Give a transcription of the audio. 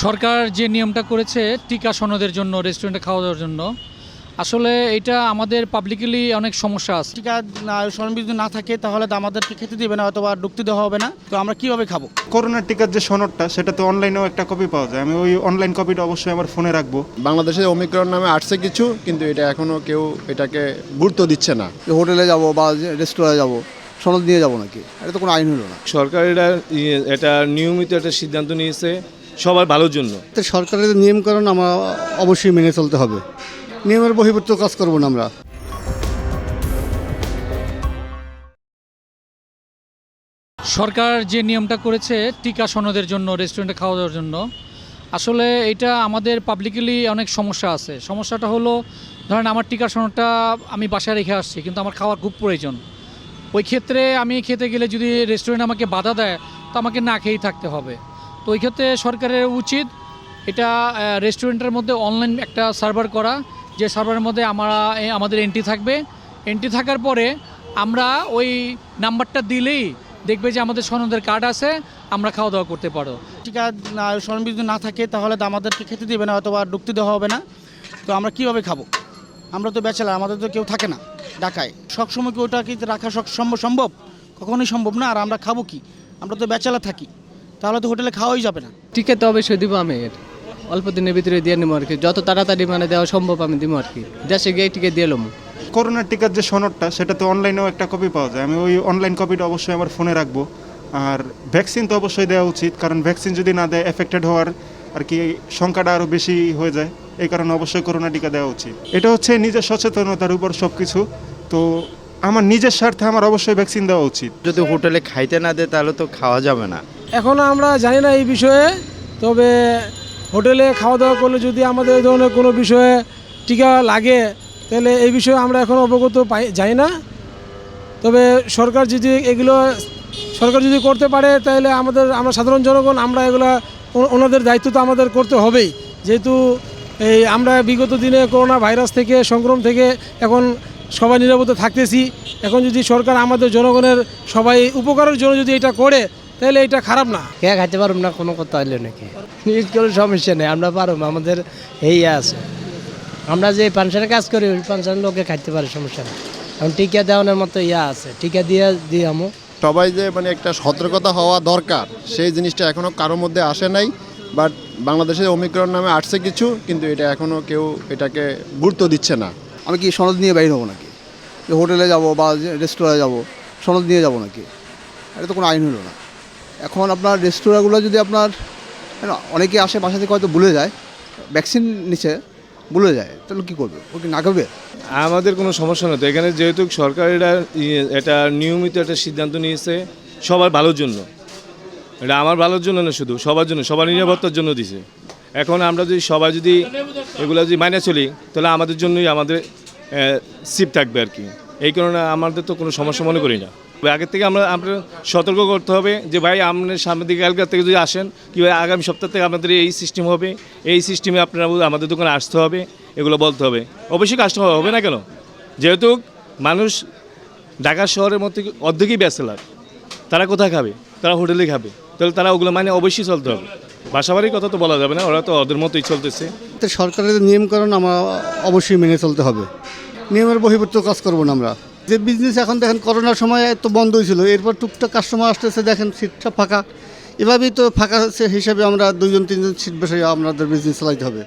সরকার যে নিয়মটা করেছে টিকা সনদের জন্য রেস্টুরেন্টে খাওয়া দাওয়ার জন্য আসলে এটা আমাদের পাবলিকলি অনেক সমস্যা আছে। টিকা সরঞ্জাম যদি না থাকে তাহলে তো আমাদেরকে খেতে দিবে না অথবা ঢুকতে দেওয়া হবে না। তো আমরা কীভাবে খাব? করোনার টিকার যে সনদটা সেটা তো অনলাইনেও একটা কপি পাওয়া যায়। আমি ওই অনলাইন কপিটা অবশ্যই আমার ফোনে রাখব। বাংলাদেশে অমিক্রণ নামে আসছে কিছু কিন্তু এটা এখনও কেউ এটাকে গুরুত্ব দিচ্ছে না। হোটেলে যাব বা রেস্টুরেন্টে যাব সনদ নিয়ে যাব নাকি? এটা তো কোনো আইন হলো না। সরকার এটা ইয়ে, এটা নিয়মিত একটা সিদ্ধান্ত নিয়েছে। সবার ভালোর জন্য। তো সরকারের নিয়মকানুন আমরা অবশ্যই মেনে চলতে হবে। নিয়মের বহির্ভূত কাজ করব না আমরা। সরকার যে নিয়মটা করেছে টিকা সনদের জন্য রেস্টুরেন্টে খাওয়া দাওয়ার জন্য আসলে এটা আমাদের পাবলিকলি অনেক সমস্যা আছে। সমস্যাটা হলো ধরেন আমার টিকা সনদটা আমি বাসায় রেখে আসছি কিন্তু আমার খাওয়ার খুব প্রয়োজন। ওই ক্ষেত্রে আমি খেতে গেলে যদি রেস্টুরেন্ট আমাকে বাধা দেয় তো আমাকে না খেয়েই থাকতে হবে। তো ওই ক্ষেত্রে সরকারের উচিত এটা রেস্টুরেন্টের মধ্যে অনলাইন একটা সার্ভার করা, যে সার্ভারের মধ্যে আমরা আমাদের এন্ট্রি থাকবে। এন্ট্রি থাকার পরে আমরা ওই নাম্বারটা দিলেই দেখবে যে আমাদের সনদের কার্ড আছে, আমরা খাওয়া দাওয়া করতে পারো। টিকা সরঞ্জাম যদি না থাকে, তাহলে তো আমাদেরকে খেতে দেবে না, অথবা ঢুকতে দেওয়া হবে না। তো আমরা কীভাবে খাব? আমরা তো ব্যাচেলার, আমাদের তো কেউ থাকে না ঢাকায়। সবসময় কি ওটা কি রাখা সম্ভব সম্ভব? কখনোই সম্ভব না, আর আমরা খাব কি? আমরা তো ব্যাচেলার থাকি। তাহলে তো হোটেলে খাওয়াই যাবে না। টিকিট তো অবশ্যই দিব আমি। এর অল্প দিনের ভিতরে দিয়ে নেব আর কি। যত তাড়াতাড়ি মানে দেওয়া সম্ভব আমি দিব আর কি। দেশে গিয়ে টিকিট দিয়ে নেব করোনার টিকার যে সনদটা সেটা তো অনলাইনেও একটা কপি পাওয়া যায়। আমি ওই অনলাইন কপিটা অবশ্যই আমার ফোনে রাখব। আর ভ্যাকসিন তো অবশ্যই দেওয়া উচিত কারণ ভ্যাকসিন যদি না দেয় এফেক্টেড হওয়ার আর কি সংখ্যাটা আরও বেশি হয়ে যায়। এই কারণে অবশ্যই করোনা টিকা দেওয়া উচিত। এটা হচ্ছে নিজের সচেতনতার উপর সব কিছু তো আমার নিজের স্বার্থে আমার অবশ্যই ভ্যাকসিন দেওয়া উচিত। যদি হোটেলে খাইতে না দেয় তাহলে তো খাওয়া যাবে না। এখনও আমরা জানি না এই বিষয়ে, তবে হোটেলে খাওয়া দাওয়া করলে যদি আমাদের এই ধরনের কোনো বিষয়ে টিকা লাগে, তাহলে এই বিষয়ে আমরা এখন অবগত পাই যাই না। তবে সরকার যদি এগুলো, সরকার যদি করতে পারে, তাহলে আমাদের, আমরা সাধারণ জনগণ, আমরা এগুলো ওনাদের দায়িত্ব তো আমাদের করতে হবেই। যেহেতু এই আমরা বিগত দিনে করোনা ভাইরাস থেকে সংক্রম থেকে এখন সবাই নিরাপদে থাকতেছি। এখন যদি সরকার আমাদের জনগণের সবাই উপকারের জন্য যদি এটা করে তাহলে এটা খারাপ না। কে খাইতে পারুম না কোনো কথা হইলে নাকি? নিজ কোনো সমস্যা নেই আমরা পারব আমাদের এই আছে। আমরা যে পেনশনের কাজ করি ওই পেনশনের লোকে খাইতে পারে সমস্যা নেই। এখন টিকা দেওয়ানোর মতো ইয়া আছে টিকা দিয়ে দিয়ে আমো। সবাই যে মানে একটা সতর্কতা হওয়া দরকার সেই জিনিসটা এখনও কারোর মধ্যে আসে নাই বাট বাংলাদেশে অমিক্রণ নামে আসছে কিছু কিন্তু এটা এখনও কেউ এটাকে গুরুত্ব দিচ্ছে না। আমি কি সনদ নিয়ে বাইরে হব নাকি? হোটেলে যাব বা রেস্টুরেন্টে যাব সনদ নিয়ে যাব নাকি? এটা তো কোনো আইন হলো না। এখন আপনার রেস্তোরাঁগুলো যদি আপনার না, অনেকে আসে বাসা থেকে হয়তো ভুলে যায় ভ্যাকসিন নিচ্ছে ভুলে যায় তাহলে কী করবে? ওকে না করবে? আমাদের কোনো সমস্যা নেই তো। এখানে যেহেতু সরকার এটা ইয়ে, এটা নিয়মিত একটা সিদ্ধান্ত নিয়েছে সবার ভালোর জন্য। এটা আমার ভালোর জন্য না শুধু সবার জন্য সবার নিরাপত্তার জন্য দিছে। এখন আমরা যদি সবাই যদি এগুলো যদি মাইনে চলি তাহলে আমাদের জন্যই আমাদের সিপ থাকবে আর কি। এই কারণে আমাদের তো কোনো সমস্যা মনে করি না। আগের থেকে আমরা আমরা সতর্ক করতে হবে যে ভাই, আপনার সামনের দিকে কালকার থেকে যদি আসেন, কি ভাই, আগামী সপ্তাহ থেকে আমাদের এই সিস্টেম হবে। এই সিস্টেমে আপনারা আমাদের দোকানে আসতে হবে, এগুলো বলতে হবে। অবশ্যই কাস্টমার হবে না কেন? যেহেতু মানুষ ঢাকা শহরের মধ্যে অর্ধেকই ব্যাচেলার তারা কোথায় খাবে? তারা হোটেলে খাবে। তাহলে তারা ওগুলো মানে অবশ্যই চলতে হবে। বাসাবাড়ির কথা তো বলা যাবে না, ওরা তো ওদের মতোই চলতেছে। সরকারের নিয়মকানুন আমরা অবশ্যই মেনে চলতে হবে। নিয়মের বহির্ভূত কাজ করব না আমরা। যে বিজনেস এখন দেখেন করোনার সময় তো বন্ধ হয়েছিল। এরপর টুকটাক কাস্টমার আসতেছে, দেখেন সিটটা ফাঁকা। এভাবেই তো ফাঁকা হিসাবে আমরা দুইজন, তিনজন সিট বসে আপনাদের বিজনেস চালাইতে হবে।